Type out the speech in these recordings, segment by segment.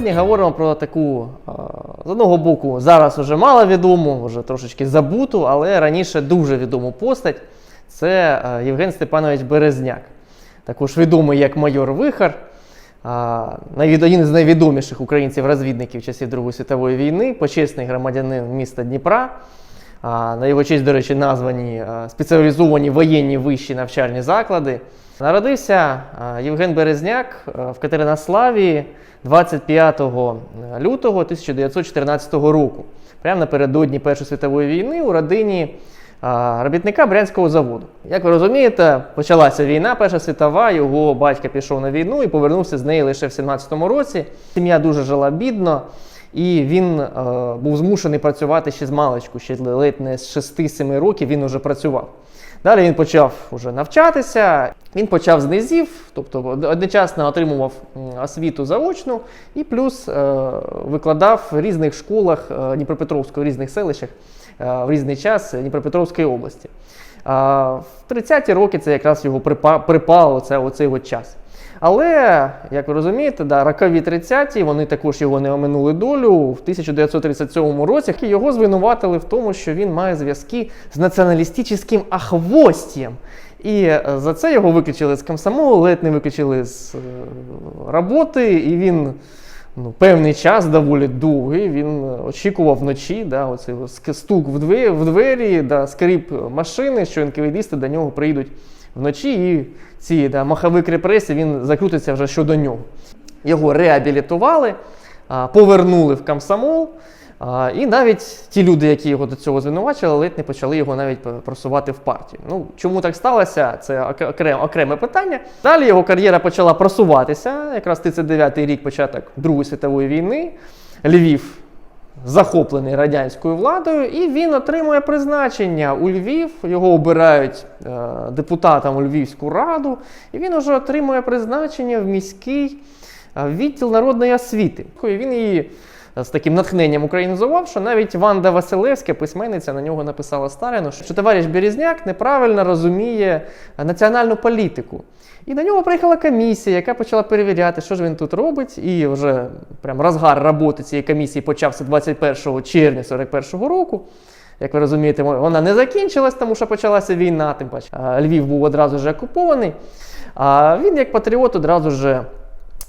Сьогодні говоримо про таку, е, з одного боку, зараз уже мало відому, вже трошечки забуту, але раніше дуже відому постать. Це е, Євген Степанович Березняк, також відомий як майор Вихар, один з найвідоміших українців-розвідників часів Другої світової війни, почесний громадянин міста Дніпра. На його честь, до речі, названі спеціалізовані воєнні вищі навчальні заклади. Народився Євген Березняк в Катеринославі 25 лютого 1914 року, прямо напередодні Першої світової війни у родині робітника Брянського заводу. Як ви розумієте, почалася війна, Перша світова, його батько пішов на війну і повернувся з неї лише в 17-му році. Сім'я дуже жила бідно, і він е, був змушений працювати ще з маличку, ще ледь не з 6-7 років він уже працював. Далі він почав уже навчатися. Він почав з низів, тобто одночасно отримував освіту заочну і плюс е, викладав в різних школах е, Дніпропетровської, в різних селищах е, в різний час Дніпропетровської області. А в 30-ті роки це якраз його припа- припало це, оцей час. Але, як ви розумієте, да, ракові 30-ті, вони також його не оминули долю. В 1937 році його звинуватили в тому, що він має зв'язки з націоналістичним ахвостєм. І е, за це його виключили з комсомолу, ледь не виключили з е, роботи, і він ну, певний час доволі довгий. Він е, очікував вночі, да, оцей стук в двері, в двері да, скрип машини, що НКВДісти до нього приїдуть вночі, і ці да, маховик репресії він закрутиться вже щодо нього. Його реабілітували, повернули в комсомол. І навіть ті люди, які його до цього звинувачили, ледь не почали його навіть просувати в партію. Ну чому так сталося? Це окрем, окреме питання. Далі його кар'єра почала просуватися. Якраз 39-й рік початок Другої світової війни. Львів захоплений радянською владою, і він отримує призначення у Львів. Його обирають е, депутатом у Львівську раду, і він вже отримує призначення в міський е, відділ народної освіти. Він її з таким натхненням українізував, що навіть Ванда Василевська, письменниця, на нього написала Сталіну, що товариш Березняк неправильно розуміє е, національну політику. І до нього приїхала комісія, яка почала перевіряти, що ж він тут робить. І вже прям розгар роботи цієї комісії почався 21 червня 41-го року. Як ви розумієте, вона не закінчилась, тому що почалася війна, тим паче Львів був одразу ж окупований. А він, як патріот, одразу ж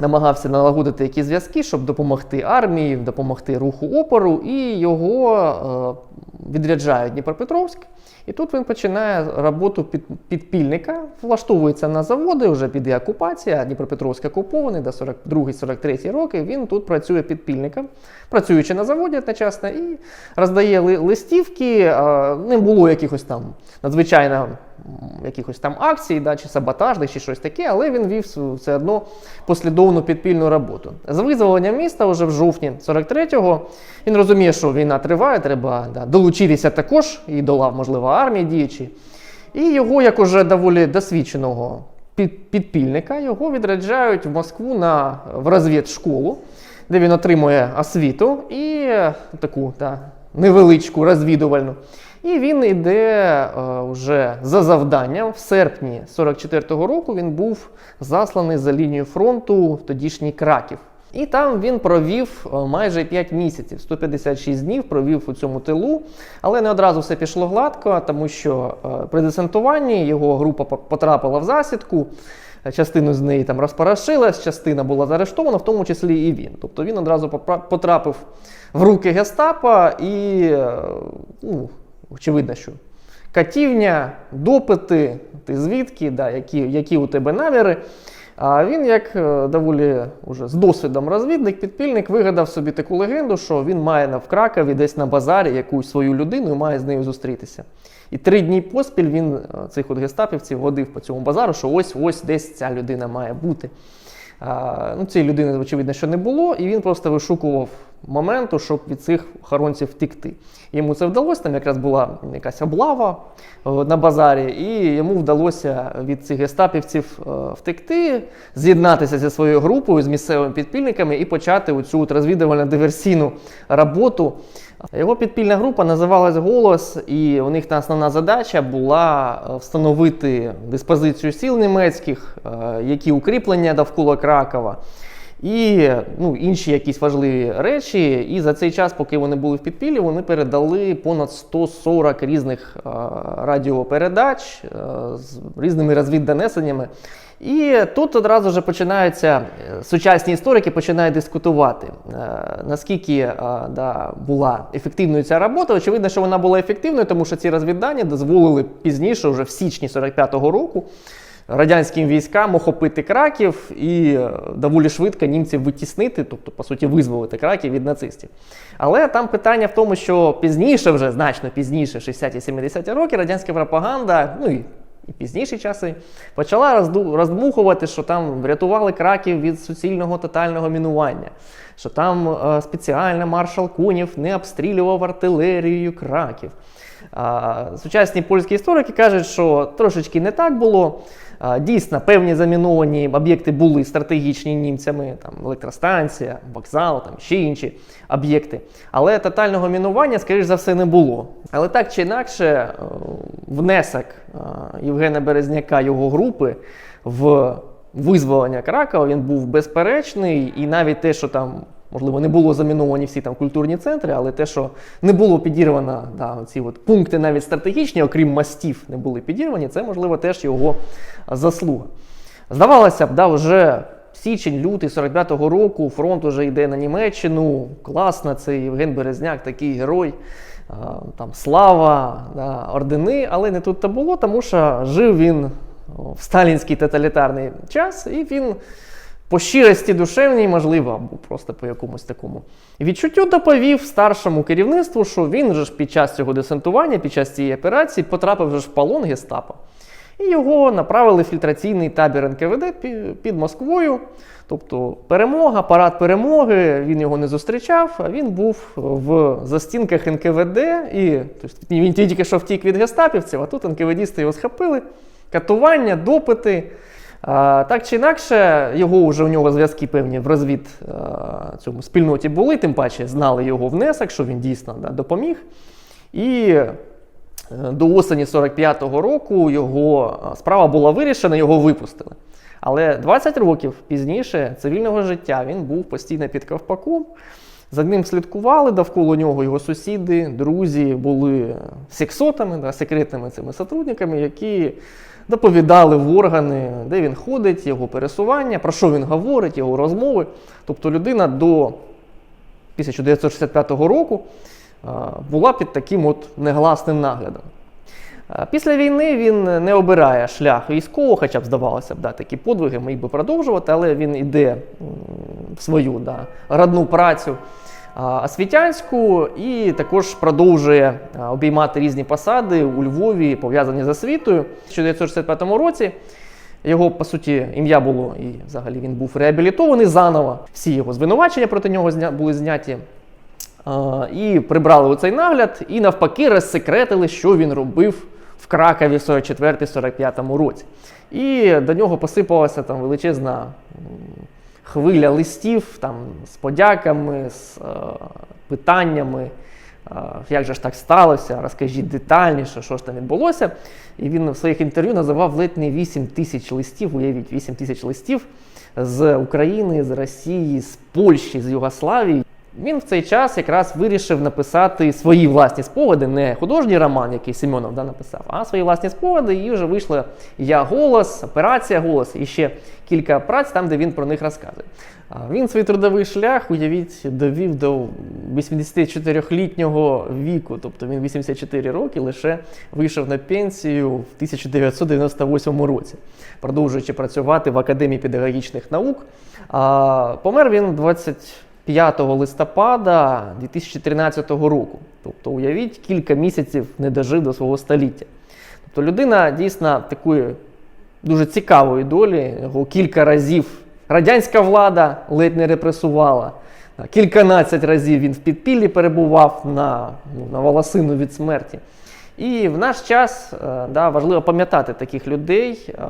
намагався налагодити якісь зв'язки, щоб допомогти армії, допомогти руху опору, і його е, відряджають Дніпропетровськ. І тут він починає роботу під, підпільника, влаштовується на заводи, вже піде окупація, Дніпропетровськ окупований до 42-43 роки. Він тут працює підпільником, працюючи на заводі одночасно, і роздає листівки. е, Не було якихось там надзвичайно якихось там акцій, да, чи саботажних, чи щось таке, але він вів все одно послідовну підпільну роботу. З визволенням міста вже в жовтні 43-го він розуміє, що війна триває, треба да, долучитися також і до лав, можливо, армії діючі. І його, як уже доволі досвідченого підпільника, його відряджають в Москву на в розвідшколу, де він отримує освіту і е, таку та, невеличку розвідувальну. І він йде е, вже за завданням. В серпні 44-го року він був засланий за лінію фронту в тодішній Краків. І там він провів е, майже 5 місяців, 156 днів провів у цьому тилу, але не одразу все пішло гладко, тому що е, при десантуванні його група потрапила в засідку. Частину з неї там розпорошилась, частина була заарештована, в тому числі і він. Тобто він одразу потрапив в руки гестапо і, ну, очевидно, що катівня, допити, ти звідки, да, які, які у тебе наміри. А він, як е, доволі уже з досвідом розвідник, підпільник, вигадав собі таку легенду, що він має в Кракові десь на базарі якусь свою людину і має з нею зустрітися. І три дні поспіль він е, цих от гестапівців водив по цьому базару, що ось ось десь ця людина має бути. А, ну, цієї людини, очевидно, що не було, і він просто вишукував моменту, щоб від цих охоронців втекти. Йому це вдалося, там якраз була якась облава е, на базарі, і йому вдалося від цих гестапівців е, втекти, з'єднатися зі своєю групою, з місцевими підпільниками і почати оцю розвідувально-диверсійну роботу. Його підпільна група називалась Голос, і у них та основна задача була е, встановити диспозицію сіл німецьких, які укріплення довкола Кракова. І ну, інші якісь важливі речі. І за цей час, поки вони були в підпіллі, вони передали понад 140 різних радіопередач е, з різними розвіддонесеннями. І тут одразу вже починаються е, сучасні історики починають дискутувати, е, наскільки да, була ефективною ця робота. Очевидно, що вона була ефективною, тому що ці розвіддані дозволили пізніше, вже в січні 45-го року, радянським військам охопити краків і е, доволі швидко німців витіснити, тобто, по суті, визволити краків від нацистів. Але там питання в тому, що пізніше, вже значно пізніше, 60-70-ті роки, радянська пропаганда, ну і і пізніші часи почала роздмухувати, що там врятували краків від суцільного тотального мінування, що там е, спеціально маршал Кунів не обстрілював артилерією краків. Сучасні польські історики кажуть, що трошечки не так було. Дійсно, певні заміновані об'єкти були стратегічні німцями, там електростанція, вокзал, там ще інші об'єкти. Але тотального мінування, скоріш за все, не було. Але так чи інакше, е, внесок е, Євгена Березняка його групи в визволення Кракова він був безперечний, і навіть те, що там. Можливо, не було заміновані всі там культурні центри, але те, що не було підірвано, да, ці от пункти навіть стратегічні, окрім мастів, не були підірвані, це можливо теж його заслуга. Здавалося б, да, вже січень, лютий 45-го року, фронт уже йде на Німеччину. Класно, це Євген Березняк, такий герой. А, Там слава, да, ордени, але не тут то було, тому що жив він в сталінський тоталітарний час, і він по щирості душевній, можливо, або просто по якомусь такому відчуттю доповів старшому керівництву, що він же ж під час цього десантування, під час цієї операції потрапив же ж в полон гестапо. І його направили в фільтраційний табір НКВД під Москвою. Тобто перемога, парад перемоги, він його не зустрічав, а він був в застінках НКВД, і тобто, він тільки що втік від гестапівців, а тут НКВДісти його схопили. Катування, допити. А, так чи інакше, його вже у нього зв'язки певні в розвід а, цьому спільноті були, тим паче знали його внесок, що він дійсно да, допоміг. І до осені 45-го року його справа була вирішена, його випустили. Але 20 років пізніше цивільного життя він був постійно під ковпаком. За ним слідкували довкола нього його сусіди, друзі були сексотами, да, секретними цими сотрудниками, які доповідали в органи, де він ходить, його пересування, про що він говорить, його розмови. Тобто людина до 1965 року була під таким от негласним наглядом. Після війни він не обирає шлях військового, хоча б здавалося б, да, такі подвиги міг би продовжувати, але він йде в свою да, родну працю освітянську і також продовжує обіймати різні посади у Львові, пов'язані з освітою. У 1965 році його, по суті, ім'я було і взагалі він був реабілітований заново. Всі його звинувачення проти нього були зняті. І прибрали у цей нагляд, і навпаки розсекретили, що він робив в Кракові в 44-45 році. І до нього посипалася там величезна хвиля листів там, з подяками, з е, питаннями. е, Як же ж так сталося? Розкажіть детальніше, що ж там відбулося. І він в своїх інтерв'ю називав ледь не 8 тисяч листів, уявіть, 8 тисяч листів з України, з Росії, з Польщі, з Югославії. Він в цей час якраз вирішив написати свої власні спогади, не художній роман, який Семенов да, написав, а свої власні спогади. І вже вийшла Я голос, операція голос і ще кілька праць там, де він про них розказує. Він свій трудовий шлях, уявіть, довів до 84-літнього віку, тобто він 84 роки лише вийшов на пенсію в 1998 році, продовжуючи працювати в Академії педагогічних наук. А помер він 25 листопада 2013 року. Тобто, уявіть, кілька місяців не дожив до свого століття. Тобто людина дійсно такої дуже цікавої долі. Його кілька разів радянська влада ледь не репресувала. Кільканадцять разів він в підпіллі перебував на, ну, на волосину від смерті. І в наш час е, да, важливо пам'ятати таких людей, е,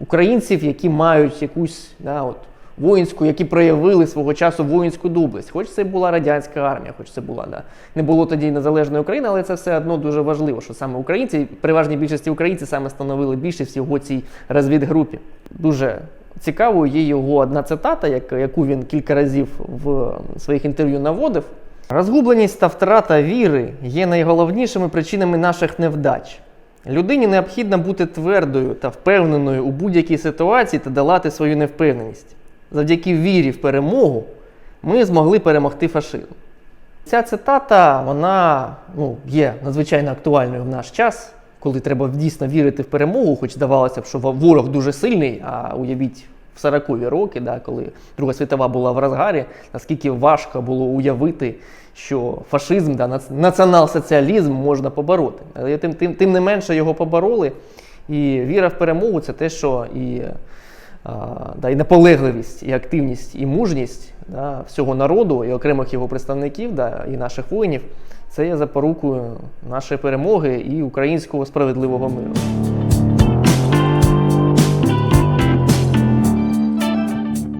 українців, які мають якусь да, от, воїнську, які проявили свого часу воїнську доблесть. Хоч це була радянська армія, хоч це була да, не було тоді незалежної України, але це все одно дуже важливо, що саме українці, переважній більшості українці саме становили більшість його цій розвідгрупі. Дуже Цікавою є його одна цитата, як- яку він кілька разів в своїх інтерв'ю наводив. Розгубленість та втрата віри є найголовнішими причинами наших невдач. Людині необхідно бути твердою та впевненою у будь-якій ситуації та долати свою невпевненість. Завдяки вірі в перемогу ми змогли перемогти фашизм. Ця цитата вона ну, є надзвичайно актуальною в наш час, коли треба дійсно вірити в перемогу, хоч здавалося б, що ворог дуже сильний, а уявіть в 40-ві роки, да, коли Друга світова була в розгарі, наскільки важко було уявити, що фашизм, да, націонал-соціалізм можна побороти. Але тим, тим, тим не менше його побороли. І віра в перемогу це те, що і да, і наполегливість, і активність, і мужність да, всього народу, і окремих його представників, да, і наших воїнів, це є запорукою нашої перемоги і українського справедливого миру.